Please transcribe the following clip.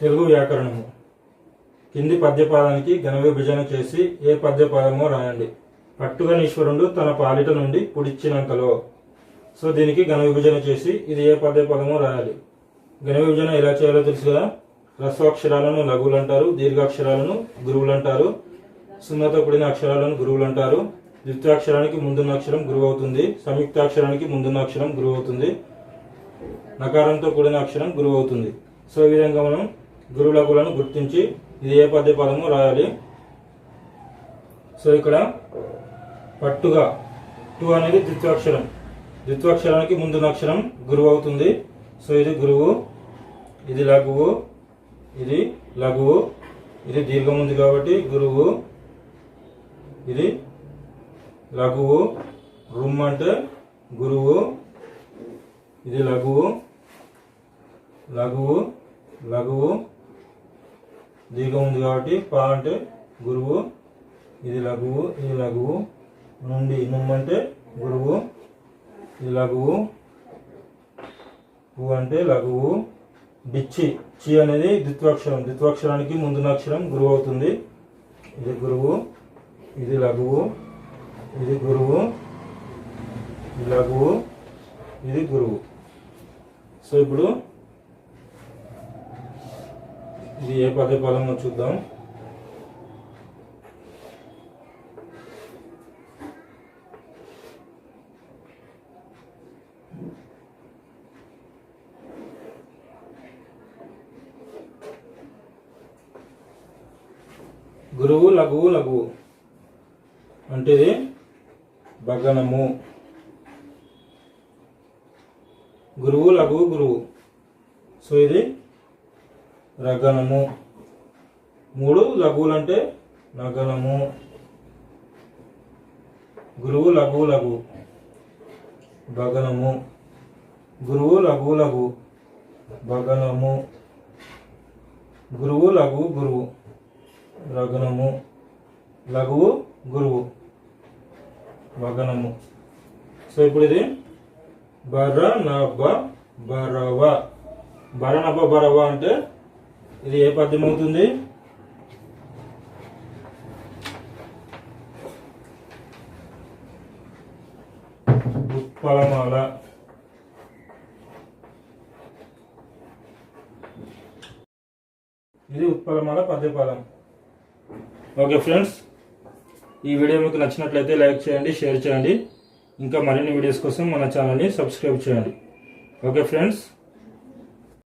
తెలుగు వ్యాకరణము. కింది పద్యపాదానికి ఘన విభజన చేసి ఏ పద్యపాదమో రాయండి. పట్టుగనీశ్వరుడు తన పాలిట నుండి పుడిచ్చినంతలో. సో దీనికి ఘన విభజన చేసి ఇది ఏ పద్యపదమో రాయాలి. ఘన విభజన ఎలా చేయాలో తెలుసు కదా? రస్వాక్షరాలను లఘువులు అంటారు దీర్ఘాక్షరాలను గురువులు అంటారు సున్నతో కూడిన అక్షరాలను గురువులు అంటారు ద్విత్యాక్షరానికి ముందున్న అక్షరం గురువు అవుతుంది సంయుక్తాక్షరానికి ముందున్న అక్షరం గురువు అవుతుంది నకారంతో కూడిన అక్షరం గురువు అవుతుంది సో ఈ విధంగా మనం గురు గుర్తించి ఇది ఏ పద్య పదము రాయాలి. సో ఇక్కడ పట్టుగా టు అనేది ద్విత్వాక్షరం. ద్విత్వాక్షరానికి ముందున్న అక్షరం గురువు అవుతుంది. సో ఇది గురువు ఇది లఘువు ఇది లఘువు ఇది దీర్ఘం ఉంది కాబట్టి గురువు ఇది లఘువు రుమ్ అంటే గురువు ఇది లఘువు లఘువు లఘువు దీర్ఘం ఉంది కాబట్టి పా అంటే గురువు ఇది లఘువు ఇది లఘువు నుండి నుమ్ అంటే గురువు ఇది లఘువు పు అంటే లఘువు బిచ్చి చి అనేది ద్విత్వాక్షరం ద్విత్వాక్షరానికి ముందున్న అక్షరం గురువు అవుతుంది. ఇది గురువు ఇది లఘువు ఇది గురువు లఘువు ఇది గురువు. సో ఇప్పుడు ఇది ఏ పదే పదమో చూద్దాం. గురువు లఘువు లఘువు. అంటే ఇది భగనము. గురువు లఘువు గురువు. సో ఇది రగనము. మూడు లఘువులు అంటే నగనము. గురువు లఘువు లఘు. భగనము. గురువు లఘువు లఘు. భగనము. గురువు లఘువు గురువు. రగనము. లఘువు గురువు. భగనము. సో ఇప్పుడు ఇది బర నభ బరవ బర నభ బరవ అంటే ఇది ఏ పద్యం అవుతుంది? ఉత్పలమాల. ఇది ఉత్పలమాల పద్యపాలం ఓకే ఫ్రెండ్స్ ఈ వీడియో మీకు నచ్చినట్లయితే లైక్ చేయండి షేర్ చేయండి. ఇంకా మరిన్ని వీడియోస్ కోసం మన ఛానల్ని సబ్స్క్రైబ్ చేయండి. Okay friends.